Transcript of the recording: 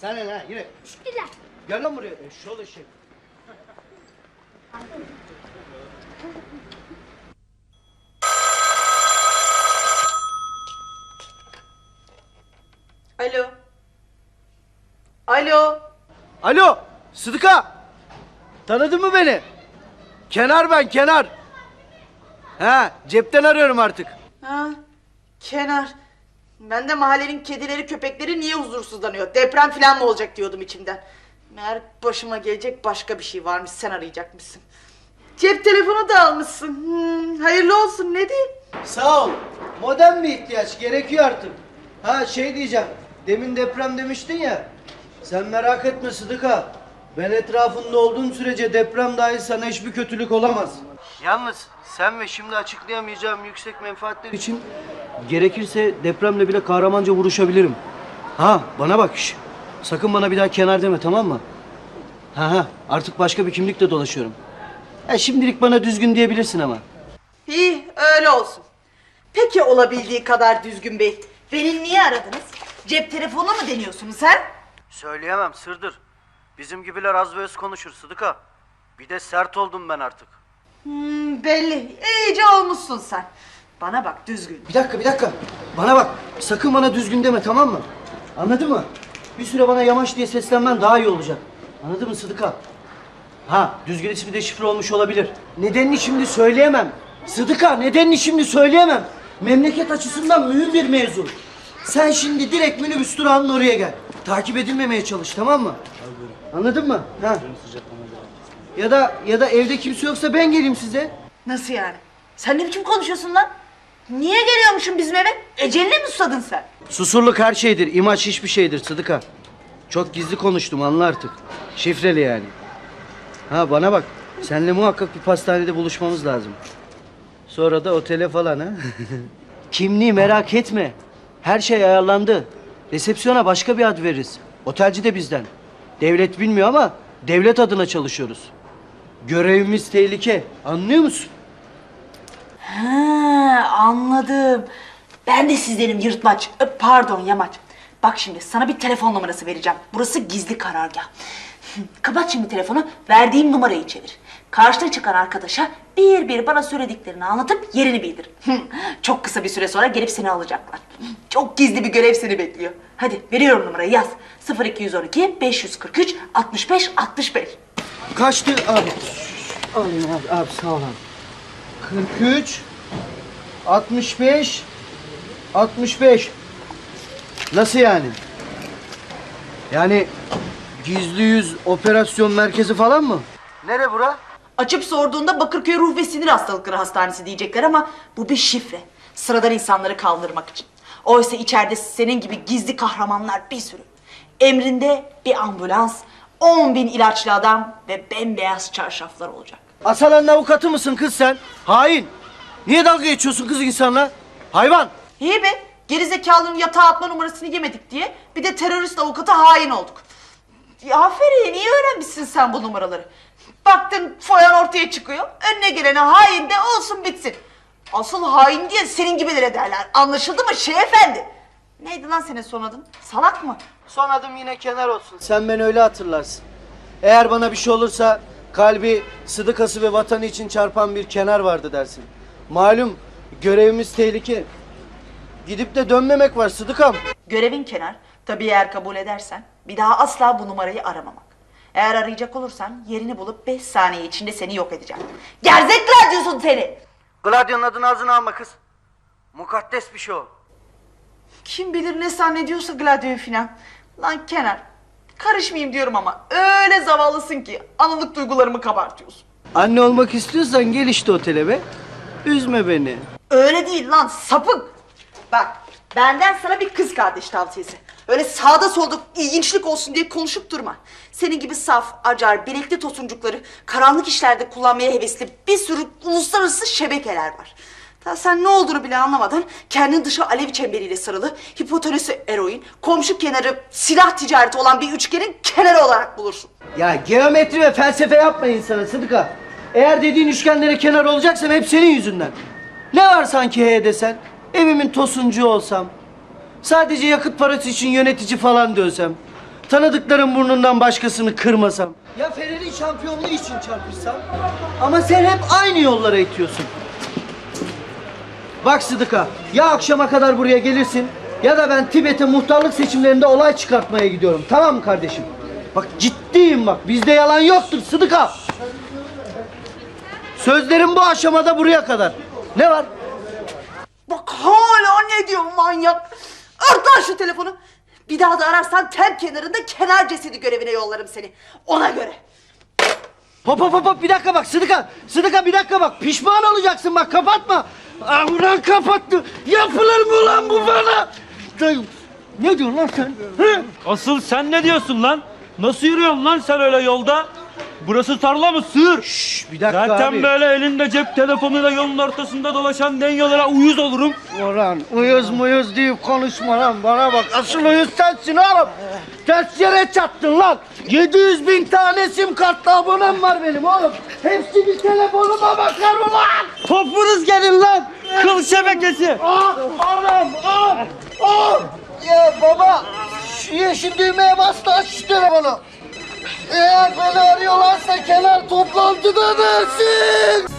Sen ne lan yürü. Güzel. Gel lan buraya. Eşşoğlu eşek. Alo. Alo. Alo Sıdıka. Tanıdın mı beni? Kenar ben Kenar. Ha cepten arıyorum artık. Ha, kenar. Ben de mahallenin kedileri köpekleri niye huzursuzlanıyor? Deprem falan mı olacak diyordum içimden. Meğer başıma gelecek başka bir şey varmış sen arayacakmışsın. Cep telefonu da almışsın. Hmm, hayırlı olsun ne diyeyim? Sağ ol. Modern bir ihtiyaç gerekiyor artık. Ha şey diyeceğim. Demin deprem demiştin ya. Sen merak etme Sıdıka. Ben etrafında olduğum sürece deprem dahi sana hiçbir kötülük olamaz. Yalnız sen ve şimdi açıklayamayacağım yüksek menfaatler için gerekirse depremle bile kahramanca vuruşabilirim. Ha bana bak şş. Sakın bana bir daha kenar deme tamam mı? Ha ha artık başka bir kimlikle dolaşıyorum. Ha şimdilik bana düzgün diyebilirsin ama. İyi öyle olsun. Peki olabildiği kadar düzgün bey. Beni niye aradınız? Cep telefonu mu deniyorsunuz sen? Söyleyemem sırdır. Bizim gibiler az ve öz konuşur Sıdıka. Bir de sert oldum ben artık. Hmm, belli. İyice olmuşsun sen. Bana bak düzgün. Bir dakika bir dakika. Bana bak sakın bana düzgün deme tamam mı? Anladın mı? Bir süre bana yamaç diye seslenmen daha iyi olacak. Anladın mı Sıdıka? Ha düzgün ismi de şifre olmuş olabilir. Nedenini şimdi söyleyemem. Sıdıka nedenini şimdi söyleyemem. Memleket açısından mühim bir mevzu. Sen şimdi direkt minibüs durağının oraya gel. Takip edilmemeye çalış tamam mı? Anladın mı? Ha. Ya da ya da evde kimse yoksa ben geleyim size. Nasıl yani? Sen ne biçim konuşuyorsun lan? Niye geliyormuşum bizim eve? Eceline mi susadın sen? Susurluk her şeydir, imaj hiçbir şeydir Sıdıka. Çok gizli konuştum anla artık. Şifreli yani. Ha bana bak, seninle muhakkak bir pastanede buluşmamız lazım. Sonra da otele falan ha. Kimliği merak etme. Her şey ayarlandı. Resepsiyona başka bir ad veririz. Otelci de bizden. Devlet bilmiyor ama devlet adına çalışıyoruz. Görevimiz tehlike. Anlıyor musun? Ha, anladım. Ben de sizdenim yırtmaç. Ö, Pardon yamaç. Bak şimdi sana bir telefon numarası vereceğim. Burası gizli karargah. Kapat şimdi telefonu, verdiğim numarayı çevir. Karşına çıkan arkadaşa bir bir bana söylediklerini anlatıp yerini bildir. Çok kısa bir süre sonra gelip seni alacaklar. Çok gizli bir görev seni bekliyor. Hadi veriyorum numarayı yaz. 0212 543 65 65. Kaçtı abi? Alayım abi, abi sağ ol abi. 43 65 65 Nasıl yani? Yani gizli yüz operasyon merkezi falan mı? Nere bura? Açıp sorduğunda Bakırköy Ruh ve Sinir Hastalıkları Hastanesi diyecekler ama bu bir şifre. Sıradan insanları kaldırmak için. Oysa içeride senin gibi gizli kahramanlar bir sürü. Emrinde bir ambulans, 10 bin ilaçlı adam ve bembeyaz çarşaflar olacak. Asalan'ın avukatı mısın kız sen? Hain. Niye dalga geçiyorsun kız insanla? Hayvan. İyi be, gerizekalının yatağa atma numarasını yemedik diye bir de terörist avukata hain olduk. Ya aferin, iyi öğrenmişsin sen bu numaraları. Baktın foyan ortaya çıkıyor, önüne gelene hain de olsun bitsin. Asıl hain diye senin gibilere derler. Anlaşıldı mı şey efendi? Neydi lan senin son adın? Salak mı? Son adım yine kenar olsun. Sen beni öyle hatırlarsın. Eğer bana bir şey olursa kalbi sıdıkası ve vatanı için çarpan bir kenar vardı dersin. Malum görevimiz tehlike. Gidip de dönmemek var Sıdıkam. Görevin kenar. Tabii eğer kabul edersen bir daha asla bu numarayı aramamak. Eğer arayacak olursan yerini bulup 5 saniye içinde seni yok edeceğim. Gerzekler diyorsun seni. Gladio'nun adını ağzına alma kız. Mukaddes bir şey o. Kim bilir ne zannediyorsa Gladio'yu filan. Lan Kenar, karışmayayım diyorum ama öyle zavallısın ki anılık duygularımı kabartıyorsun. Anne olmak istiyorsan gel işte otele be. Üzme beni. Öyle değil lan sapık. Bak benden sana bir kız kardeş tavsiyesi. Öyle sağda solda ilginçlik olsun diye konuşup durma. Senin gibi saf, acar, bilekli tosuncukları karanlık işlerde kullanmaya hevesli bir sürü uluslararası şebekeler var. Daha sen ne olduğunu bile anlamadan kendin dışı alev çemberiyle sarılı, hipotenüsü eroin, komşu kenarı silah ticareti olan bir üçgenin kenarı olarak bulursun. Ya geometri ve felsefe yapma insana Sıdıka. Eğer dediğin üçgenlere kenar olacaksam hep senin yüzünden. Ne var sanki he desen? Evimin tosuncu olsam. Sadece yakıt parası için yönetici falan dönsem. Tanıdıklarım burnundan başkasını kırmasam. Ya Fener'in şampiyonluğu için çarpışsam. Ama sen hep aynı yollara itiyorsun. Bak Sıdıka, ya akşama kadar buraya gelirsin ya da ben Tibet'e muhtarlık seçimlerinde olay çıkartmaya gidiyorum. Tamam mı kardeşim? Bak ciddiyim bak. Bizde yalan yoktur Sıdıka. Sözlerim bu aşamada buraya kadar. Ne var? Bak hala ne diyor manyak. Ört lan şu telefonu. Bir daha da ararsan tem kenarında kenar cesedi görevine yollarım seni. Ona göre. Hop hop hop hop bir dakika bak Sıdıka. Sıdıka bir dakika bak. Pişman olacaksın bak kapatma. Ah ulan kapattı. Yapılır mı lan bu bana? Dayı, Ne diyorsun lan sen? Hı? Asıl sen ne diyorsun lan? Nasıl yürüyorsun lan sen öyle yolda? Burası tarla mı sığır? Şşş bir dakika Zaten abi. böyle elinde cep telefonuyla yolun ortasında dolaşan denyolara uyuz olurum. Orhan uyuz muyuz deyip konuşma lan bana bak. Asıl uyuz sensin oğlum. Ters yere çattın lan. 700 bin tane sim kartlı abonem var benim oğlum. Hepsi bir telefonuma bakar ulan. Topunuz gelin lan! Kıl şebekesi! Ah anam ah ah. Ya baba şu yeşil düğmeye bas da aç şu telefonu. Eğer beni arıyorlarsa kenar toplantıda dersin.